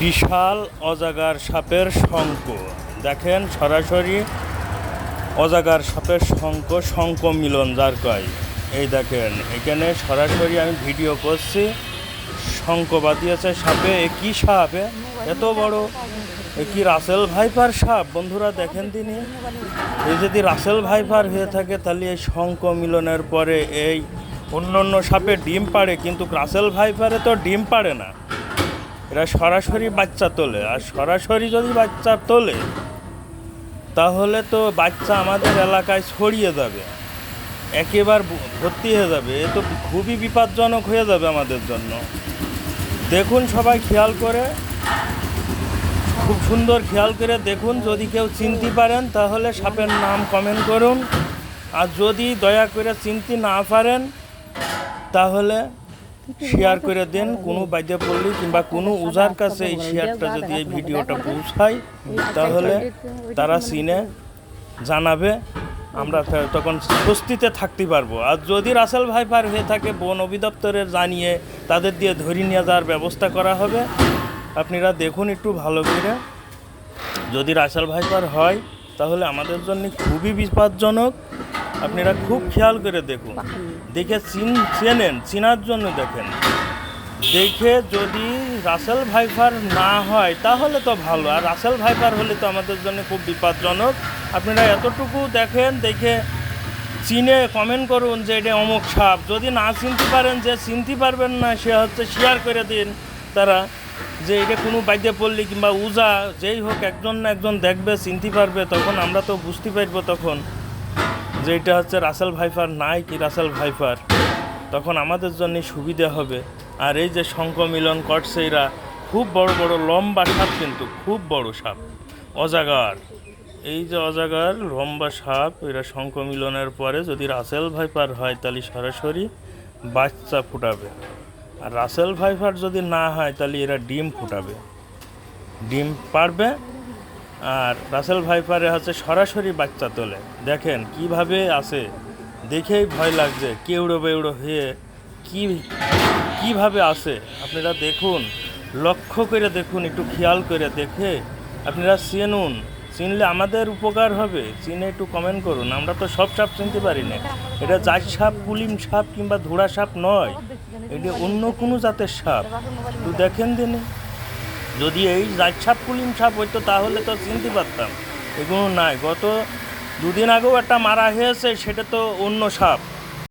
বিশাল অজাগার সাপের শঙ্ক দেখেন সরাসরি অজাগার সাপের শঙ্ক শঙ্ক মিলন যার কয়। এই দেখেন, এখানে সরাসরি আমি ভিডিও করছি। শঙ্ক বাদিয়েছে সাপে, এ কী সাপ এত বড়। এ কি রাসেল ভাইপার সাপ? বন্ধুরা, দেখেন তিনি। এই যদি রাসেল ভাইপার হয়ে থাকে, তাহলে এই শঙ্ক মিলনের পরে এই অন্য অন্য সাপে ডিম পাড়ে, কিন্তু রাসেল ভাইপারে তো ডিম পাড়ে না। এরা সরাসরি বাচ্চা তোলে। আর সরাসরি যদি বাচ্চা তোলে, তাহলে তো বাচ্চা আমাদের এলাকায় ছড়িয়ে যাবে। একেবার ভর্তি হয়ে যাবে। এ তো খুবই বিপজ্জনক হয়ে যাবে আমাদের জন্য। দেখুন সবাই খেয়াল করে। খুব সুন্দর খেয়াল করে দেখুন। যদি কেউ চিনতে পারেন, তাহলে সাপের নাম কমেন্ট করুন। আর যদি দয়া করে চিনতে না পারেন, তাহলে শেয়ার করে দেন, কোনো বাইদে পড়লি কিংবা কোনো উজার কাছে এই শেয়ারটা যদি এই ভিডিওটা পৌঁছায়, তাহলে তারা চিনে জানাবে, আমরা তখন স্বস্তিতে থাকতে পারব। আর যদি রাসেল ভাইপার হয়ে থাকে, বন অধিদপ্তরের জানিয়ে তাদের দিয়ে ধরে নিয়ে যাওয়ার ব্যবস্থা করা হবে। আপনারা দেখুন একটু ভালো করে। যদি রাসেল ভাইপার হয়, তাহলে আমাদের জন্য খুবই বিপদজনক আপনারা খুব খেয়াল করে দেখুন। দেখে চিন চেনেন, চেনার জন্য দেখেন। দেখে যদি রাসেল ভাইপার না হয়, তাহলে তো ভালো। আর রাসেল ভাইপার হলে তো আমাদের জন্য খুব বিপজ্জনক। আপনারা এতটুকু দেখেন, দেখে চিনে কমেন্ট করুন যে এটা অমুক সাপ। যদি না চিনতে পারেন যে চিনতে পারবেন না, সে হচ্ছে শেয়ার করে দিন তারা যে এটা কোনো বাইদে পড়লি কিংবা উজা যেই হোক, একজন না একজন দেখবে, চিনতে পারবে, তখন আমরা তো বুঝতে পারব তখন। যে এটা হচ্ছে রাসেল ভাইফার নাই কি রাসেল ভাইফার, তখন আমাদের জন্য সুবিধা হবে। আর এই যে শঙ্খ মিলন এরা খুব বড় বড় লম্বা সাপ কিন্তু, খুব বড় সাপ। অজাগার। এই যে অজাগার, লম্বা সাপ, এরা শঙ্খ মিলনের পরে যদি রাসেল ভাইপার হয় তাহলে সরাসরি বাচ্চা ফুটাবে। আর রাসেল ভাইপার যদি না হয় তাহলে এরা ডিম ফুটাবে। ডিম পারবে আর রাসেল ভাইপারে হচ্ছে সরাসরি বাচ্চা তোলে। দেখেন কীভাবে আছে। দেখেই ভয় লাগছে কেউড়ো বেউড়ো হয়ে কি, কীভাবে আছে। আপনারা দেখুন, লক্ষ্য করে দেখুন, একটু খেয়াল করে দেখে। আপনারা চিনুন, চিনলে আমাদের উপকার হবে। চিনে একটু কমেন্ট করুন, আমরা তো সব সাপ চিনতে পারি না। এটা জাত সাপ, কুলিম সাপ কিংবা ধুড়া সাপ নয়, এটা অন্য কোনো জাতের সাপ। একটু দেখেন দিনে যদি এই রাজ সাপ, কুলিম সাপ হইতো, তাহলে তো চিনতে পারতাম। এগুলো নাই। গত দুদিন আগেও একটা মারা হয়েছে সেটা তো অন্য সাপ।